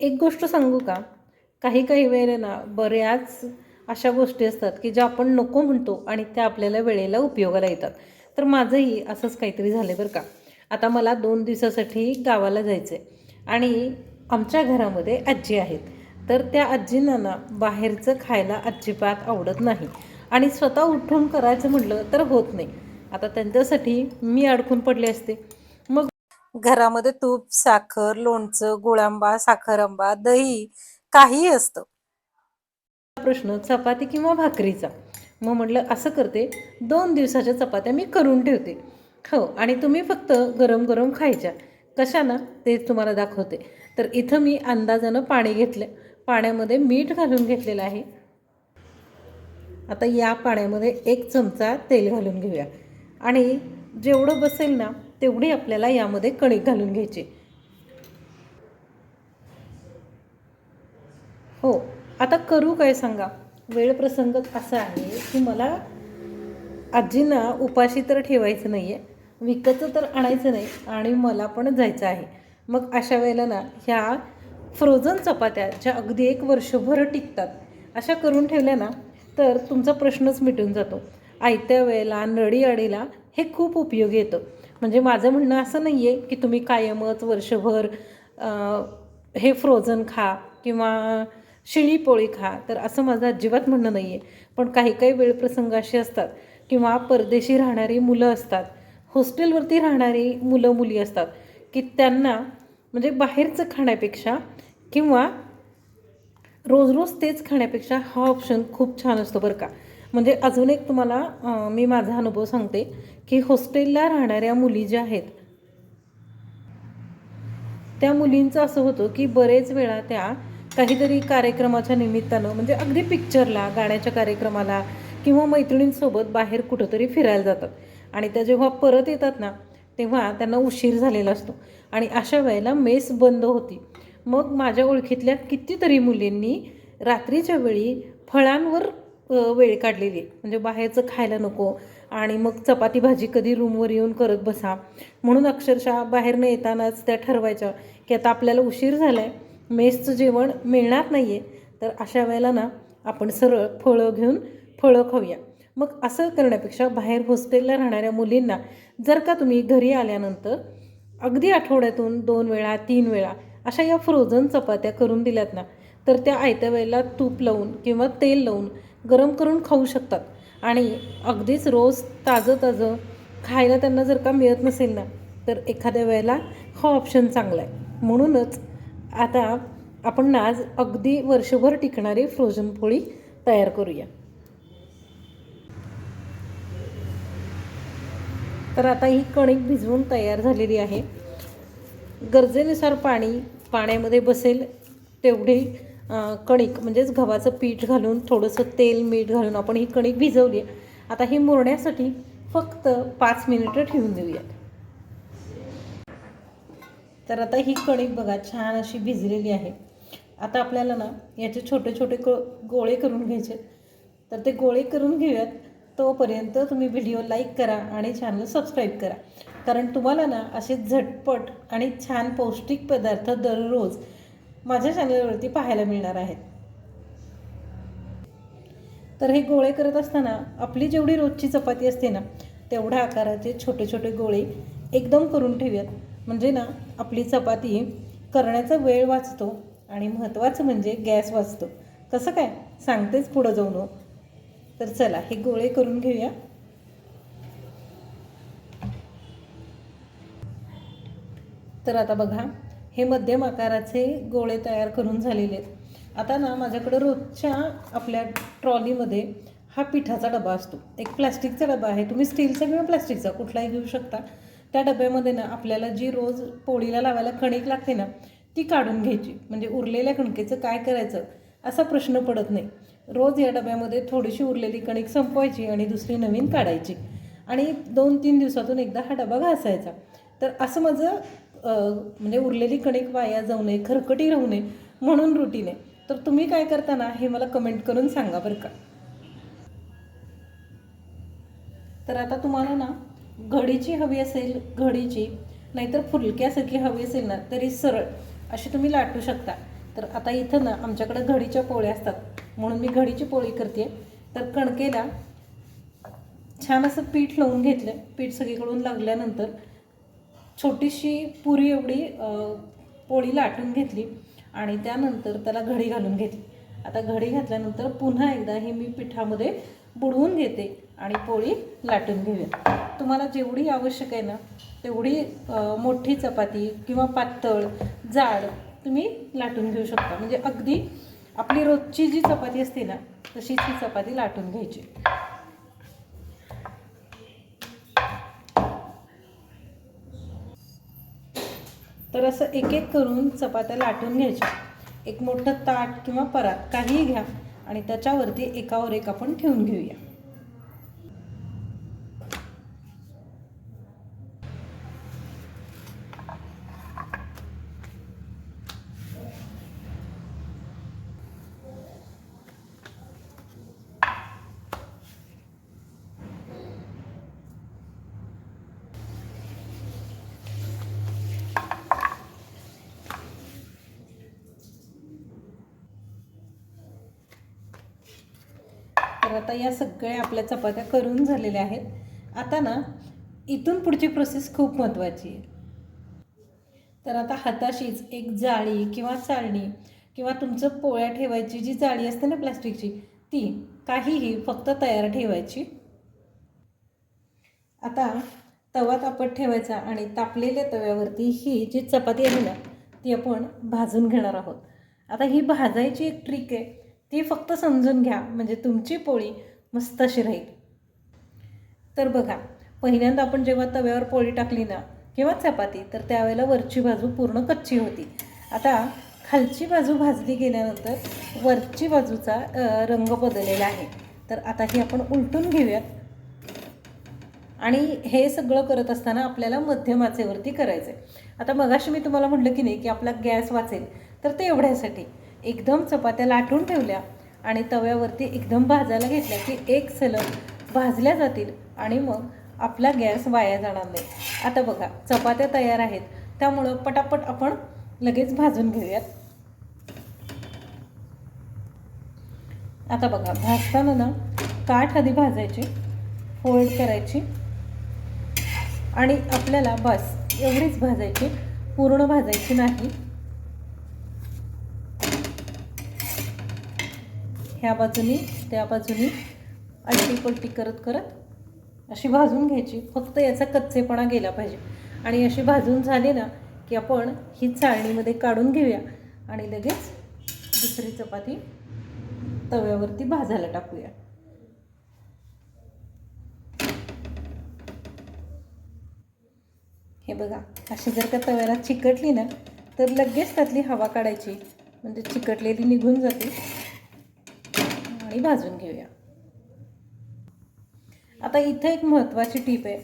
एक गोष्ट सांगू का? काही काही वेळेला ना बऱ्याच अशा गोष्टी असतात की ज्या आपण नको म्हणतो आणि त्या आपल्याला वेळेला उपयोगाला येतात. तर माझंही असंच काहीतरी झालं बरं का. आता मला दोन दिवसासाठी गावाला जायचं आहे आणि आमच्या घरामध्ये आजी आहेत. तर त्या आजींना ना बाहेरचं खायला अजिबात आवडत नाही. आणि स्वतः उठून करायचं म्हटलं तर होत नाही. आता त्यांच्यासाठी मी अडकून पडले असते. घरामध्ये तूप साखर लोणचं गुळांबा साखरांबा दही काहीही असतं. प्रश्न चपाती किंवा भाकरीचा. मग म्हटलं असं करते दोन दिवसाच्या चपात्या मी करून ठेवते. हो आणि तुम्ही फक्त गरम गरम खायच्या. कशानं ते तुम्हाला दाखवते. तर इथं मी अंदाजानं पाणी घेतलं. पाण्यामध्ये मीठ घालून घेतलेलं आहे. आता या पाण्यामध्ये एक चमचा तेल घालून घेऊया. आणि जेवढं बसेल ना तेवढी आपल्याला यामध्ये कणिक घालून घ्यायची. हो आता करू काय सांगा? वेळ प्रसंग असा आहे की मला आजींना उपाशी तर ठेवायचं नाही आहे विकतचं तर आणायचं नाही आणि मला पण जायचं आहे. मग अशा वेळेला ना ह्या फ्रोझन चपात्या ज्या अगदी एक वर्षभर टिकतात अशा करून ठेवल्या ना तर तुमचा प्रश्नच मिटून जातो. आयत्या वेळेला नडी अडीला हे खूप उपयोगी येतं. म्हणजे माझं म्हणणं असं नाही आहे की तुम्ही कायमच वर्षभर हे फ्रोझन खा किंवा शिळी पोळी खा. तर असं माझं अजिबात म्हणणं नाही आहे पण काही काही वेळ प्रसंग असे असतात किंवा परदेशी राहणारी मुलं असतात हॉस्टेलवरती राहणारी मुलं मुली असतात की त्यांना म्हणजे बाहेरचं खाण्यापेक्षा किंवा रोज रोज तेच खाण्यापेक्षा हा ऑप्शन खूप छान असतो बरं का. म्हणजे अजून एक तुम्हाला मी माझा अनुभव सांगते की हॉस्टेलला राहणाऱ्या मुली ज्या आहेत त्या मुलींचं असं होतं की बरेच वेळा त्या काहीतरी कार्यक्रमाच्या निमित्तानं म्हणजे अगदी पिक्चरला गाण्याच्या कार्यक्रमाला किंवा मैत्रिणींसोबत बाहेर कुठंतरी फिरायला जातात. आणि त्या जेव्हा परत येतात ना तेव्हा त्यांना उशीर झालेला असतो. आणि अशा वेळेला मेस बंद होती. मग माझ्या ओळखीतल्या कितीतरी मुलींनी रात्रीच्या वेळी फळांवर वेळ काढलेली आहे. म्हणजे बाहेरचं खायला नको आणि मग चपाती भाजी कधी रूमवर येऊन करत बसा. म्हणून अक्षरशः बाहेर न येतानाच त्या ठरवायच्या की आता आपल्याला उशीर झाला आहे मेसचं जेवण मिळणार नाही आहे तर अशा वेळेला ना आपण सरळ फळं घेऊन फळं खाऊया. मग असं करण्यापेक्षा बाहेर हॉस्टेलला राहणाऱ्या मुलींना जर का तुम्ही घरी आल्यानंतर अगदी आठवड्यातून दोन वेळा तीन वेळा अशा या फ्रोझन चपात्या करून दिल्यात ना तर त्या आयत्या वेळेला तूप लावून किंवा तेल लावून गरम करून खाऊ शकतात. आणि अगदीच रोज ताजं ताजं खायला त्यांना जर का मिळत नसेल ना तर एखाद्या वेळेला हा ऑप्शन चांगला आहे. म्हणूनच आता आपण आज अगदी वर्षभर टिकणारी फ्रोझन पोळी तयार करूया. तर आता ही कणिक भिजवून तयार झालेली आहे. गरजेनुसार पाणी पाण्यामध्ये बसेल तेवढी कणिक म्हणजेच गव्हाचं पीठ घालून थोडंसं तेल मीठ घालून आपण ही कणिक भिजवली आहे. आता ही मुरण्यासाठी फक्त पाच मिनिटं ठेवून देऊयात. तर आता ही कणिक बघा छान अशी भिजलेली आहे. आता आपल्याला ना याचे छोटे छोटे क गोळे करून घ्यायचे तर ते गोळे करून घेऊयात. तोपर्यंत तुम्ही व्हिडिओ लाईक करा आणि चॅनल सबस्क्राईब करा. कारण तुम्हाला ना असे झटपट आणि छान पौष्टिक पदार्थ दररोज माझ्या चॅनलवरती पाहायला मिळणार आहेत. तर हे गोळे करत असताना आपली जेवढी रोजची चपाती असते ना तेवढ्या आकाराचे छोटे छोटे गोळे एकदम करून ठेवूयात. म्हणजे ना आपली चपाती करण्याचा वेळ वाचतो आणि महत्त्वाचं म्हणजे गॅस वाचतो. कसं काय? सांगतेच पुढं जाऊन हो. तर चला हे गोळे करून घेऊया. तर आता बघा हे मध्यम आकाराचे गोळे तयार करून झालेले आहेत. आता ना माझ्याकडं रोजच्या आपल्या ट्रॉलीमध्ये हा पिठाचा डबा असतो. एक प्लॅस्टिकचा डबा आहे. तुम्ही स्टीलचा किंवा प्लॅस्टिकचा कुठलाही घेऊ शकता. त्या डब्यामध्ये ना आपल्याला जी रोज पोळीला लावायला कणिक लागते ना ती काढून घ्यायची. म्हणजे उरलेल्या कणकेचं काय करायचं असा प्रश्न पडत नाही. रोज या डब्यामध्ये थोडीशी उरलेली कणिक संपवायची आणि दुसरी नवीन काढायची. आणि दोन तीन दिवसातून एकदा हा डबा घासायचा. तर असं माझं म्हणजे उरलेली कणिक वाया जाऊ नये खरकटी राहू नये म्हणून रुटीन आहे. तर तुम्ही काय करता ना हे मला कमेंट करून सांगा बरं का. तर आता तुम्हाला ना घडीची हवी असेल घडीची नाहीतर फुलक्यासारखी हवी असेल ना तरी सरळ अशी तुम्ही लाटू शकता. तर आता इथं ना आमच्याकडे घडीच्या पोळ्या असतात. म्हणून मी घडीची पोळी करते. तर कणकेला छान असं पीठ लावून घेतलं. पीठ सगळीकडून लागल्यानंतर छोटीशी पुरी एवढी पोळी लाटून घेतली आणि त्यानंतर त्याला घडी घालून घेतली. आता घडी घातल्यानंतर पुन्हा एकदा ही मी पिठामध्ये बुडवून घेते आणि पोळी लाटून घेऊया. तुम्हाला जेवढी आवश्यक आहे ना तेवढी मोठी चपाती किंवा पातळ जाड तुम्ही लाटून घेऊ शकता. म्हणजे अगदी आपली रोजची जी चपाती असते ना तशीच ही चपाती लाटून घ्यायची. तर असं एक एक करून चपात्या लाटून घ्यायच्या. एक मोठं ताट किंवा परात काहीही घ्या आणि त्याच्यावरती एकावर एक आपण ठेवून घेऊया तर आता या सगळ्या आपल्या चपात्या करून झालेल्या आहेत. आता ना इथून पुढची प्रोसेस खूप महत्त्वाची आहे. तर आता हाताशीच एक जाळी किंवा चाळणी किंवा तुमचं पोळ्या ठेवायची जी जाळी असते ना प्लास्टिकची ती काहीही फक्त तयार ठेवायची. आता तवा तापत ठेवायचा आणि तापलेल्या तव्यावरती ही जी चपाती आहे ना ती आपण भाजून घेणार आहोत. आता ही भाजायची एक ट्रिक आहे. ती फक्त समजून घ्या म्हणजे तुमची पोळी मस्त अशी राहील. तर बघा पहिल्यांदा आपण जेव्हा तव्यावर पोळी टाकली ना किंवा चपाती तर त्यावेळेला वरची बाजू पूर्ण कच्ची होती. आता खालची बाजू भाजली गेल्यानंतर वरची बाजूचा रंग बदललेला आहे. तर आता ही आपण उलटून घेऊयात. आणि हे सगळं करत असताना आपल्याला मध्यम आचेवरती करायचं आहे आता मगाशी मी तुम्हाला म्हटलं की नाही की आपला गॅस वाचेल तर ते एवढ्यासाठी. एकदम चपात्या लाटून ठेवल्या आणि तव्यावरती एकदम भाजायला घेतल्या की एक सलग भाजल्या जातील आणि मग आपला गॅस वाया जाणार नाही. आता बघा चपात्या तयार आहेत. त्यामुळं पटापट आपण लगेच भाजून घेऊयात. आता बघा भाजताना ना काठ आधी भाजायची फोल्ड करायची आणि आपल्याला बस एवढीच भाजायची पूर्ण भाजायची नाही. ह्या बाजूनी त्या बाजूनी अलटी पलटी करत करत अशी भाजून घ्यायची. फक्त याचा कच्चेपणा गेला पाहिजे. आणि अशी भाजून झाली ना की आपण ही चाळणीमध्ये काढून घेऊया आणि लगेच दुसरी चपाती तव्यावरती भाजायला टाकूया. हे बघा अशी जर का तव्याला चिकटली ना तर लगेच त्यातली हवा काढायची. म्हणजे चिकटलेली निघून जाते. आणि भाजून घेऊया. आता इथं एक महत्त्वाची टीप आहे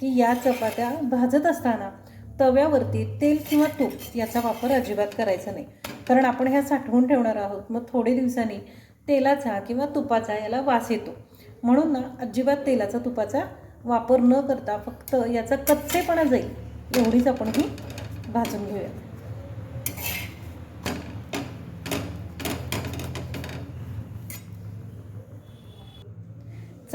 की या चपात्या भाजत असताना तव्यावरती तेल किंवा तूप याचा वापर अजिबात करायचा नाही. कारण आपण ह्या साठवून ठेवणार आहोत मग थोडे दिवसांनी तेलाचा किंवा तुपाचा याला वास येतो. म्हणून ना अजिबात तेलाचा तुपाचा वापर न करता फक्त याचा कच्चेपणा जाईल एवढीच आपण ही भाजून घेऊया.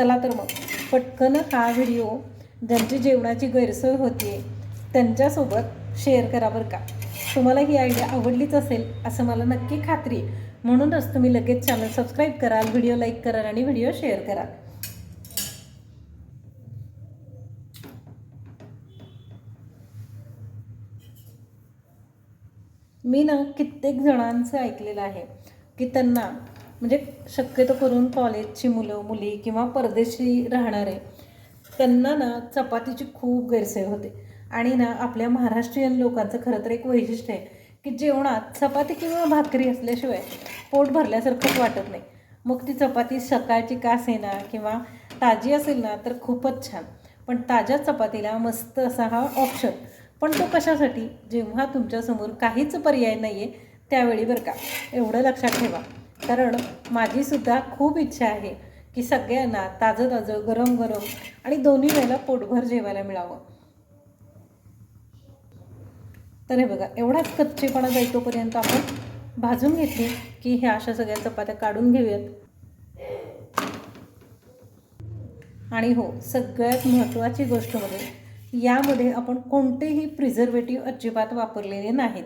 चला तर मग. पटकन हा व्हिडिओ ज्यांची जेवणाची गैरसोय होती त्यांच्यासोबत शेअर करा बरं का. तुम्हाला ही आयडिया आवडलीच असेल असं मला नक्की खात्री आहे. म्हणूनच तुम्ही लगेच चॅनल सबस्क्राईब कराल व्हिडिओ लाईक कराल आणि व्हिडिओ शेअर कराल मी ना कित्येक जणांचं ऐकलेलं आहे की त्यांना म्हणजे शक्यतो करून कॉलेजची मुलं मुली किंवा परदेशी राहणारे त्यांना ना चपातीची खूप गैरसोय होते. आणि ना आपल्या महाराष्ट्रीयन लोकांचं खरं तर एक वैशिष्ट्य आहे की जेवणात चपाती किंवा भाकरी असल्याशिवाय पोट भरल्यासारखंच वाटत नाही. मग ती चपाती सकाळची का असेना किंवा ताजी असेल ना तर खूपच छान. पण ताज्या चपातीला मस्त असा हा ऑप्शन पण तो कशासाठी? जेव्हा तुमच्यासमोर काहीच पर्याय नाही आहे त्यावेळी बरं का. एवढं लक्षात ठेवा. कारण माझीसुद्धा खूप इच्छा आहे की सगळ्यांना ताजं ताजं गरम गरम आणि दोन्ही वेळेला पोटभर जेवायला मिळावं. तर हे बघा एवढाच कच्चेपणा जायतोपर्यंत आपण भाजून घेतली की ह्या अशा सगळ्या चपात्या काढून घेऊयात. आणि हो सगळ्यात महत्त्वाची गोष्ट म्हणजे यामध्ये आपण कोणतेही प्रिझर्वेटिव्ह अजिबात वापरलेले नाहीत.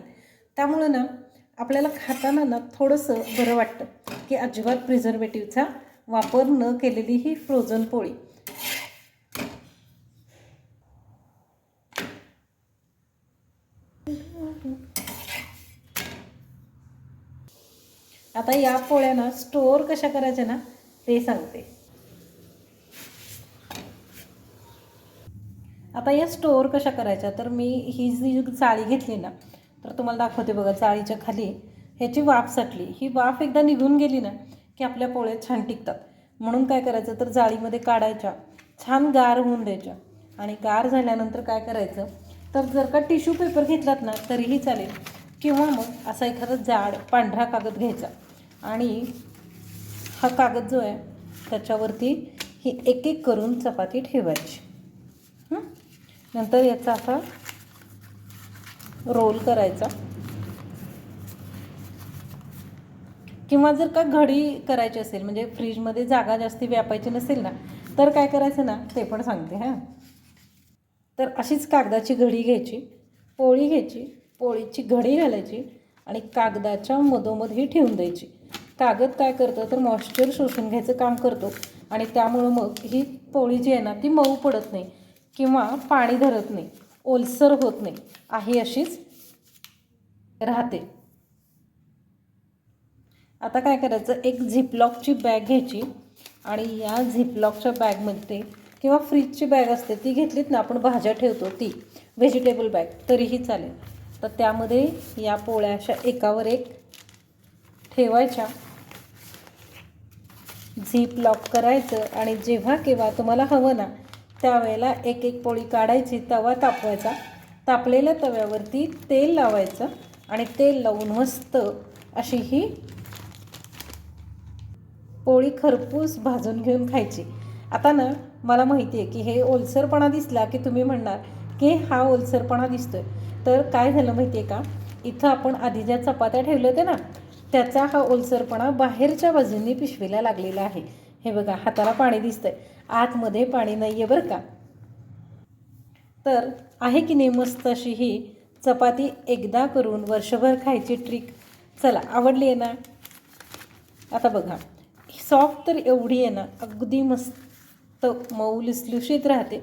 त्यामुळं ना आपल्याला खाताना ना थोडंसं बरं वाटतं की अजिबात प्रिझर्वेटिव्हचा वापर न केलेली ही फ्रोझन पोळी. आता या पोळ्यांना स्टोअर कशा करायच्या ना ते सांगते. आता या स्टोअर कशा करायच्या तर मी ही जी चाळी घेतली ना तुम्हाला दाखवते बघा चाळीच्या खाली. ह्याची वाफ साठली ही वाफ एकदा निघून गेली ना की आपल्या पोळ्या छान टिकतात. म्हणून काय करायचं तर जाळीमध्ये काढायच्या. छान गार होऊन द्यायच्या. आणि गार झाल्यानंतर काय करायचं तर जर का टिश्यू पेपर घेतलात ना तरीही चालेल. किंवा मग असा एखादा जाड पांढरा कागद घ्यायचा. आणि हा कागद जो आहे त्याच्यावरती ही एक एक करून चपाती ठेवायची. नंतर याचा असा रोल करायचा. किंवा जर का घडी करायची असेल म्हणजे फ्रीजमध्ये जागा जास्ती व्यापायची नसेल ना तर काय करायचं ना ते पण सांगते हां. तर अशीच कागदाची घडी घ्यायची पोळी घ्यायची पोळीची घडी घालायची आणि कागदाच्या मधोमध ही ठेवून द्यायची. कागद काय करतं तर मॉइश्चर शोषून घ्यायचं काम करतो आणि त्यामुळं मग ही पोळी जी आहे ना ती मऊ पडत नाही किंवा पाणी धरत नाही. ओलसर होत नाही. आहे अशीच राहते. आता काय करायचं? एक झिपलॉकची बॅग घ्यायची आणि या झिपलॉकच्या बॅगमध्ये किंवा फ्रीजची बॅग असते ती घेतलीत ना आपण भाज्या ठेवतो ती व्हेजिटेबल बॅग तरीही चालेल. तर त्यामध्ये या पोळ्या अशा एकावर एक ठेवायच्या. झीप लॉक करायचं आणि जेव्हा केव्हा तुम्हाला हवं ना त्यावेळेला एक एक पोळी काढायची तवा तापवायचा. तापलेल्या तव्यावरती तेल लावायचं आणि तेल लावून मस्त अशी ही पोळी खरपूस भाजून घेऊन खायची. आता ना मला माहिती आहे की हे ओलसरपणा दिसला की तुम्ही म्हणणार की हा ओलसरपणा दिसतोय. तर काय झालं माहिती आहे का? इथं आपण आधी ज्या चपात्या ठेवल्या होत्या ना त्याचा हा ओलसरपणा बाहेरच्या बाजूंनी पिशवीला लागलेला आहे. हे बघा हाताला पाणी दिसतंय. आतमध्ये पाणी नाही आहे बरं का? तर आहे की नाही मस्त अशी ही चपाती एकदा करून वर्षभर खायची ट्रिक चला आवडली आहे ना? आता बघा सॉफ्ट तर एवढी आहे ना अगदी मस्त मऊ लुसलुशीत राहते.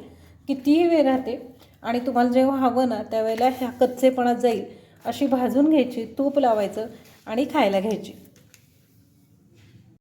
कितीही वेळ राहते आणि तुम्हाला जेव्हा हवं ना त्यावेळेला ह्या कच्चेपणा जाईल अशी भाजून घ्यायची तूप लावायचं आणि खायला घ्यायची.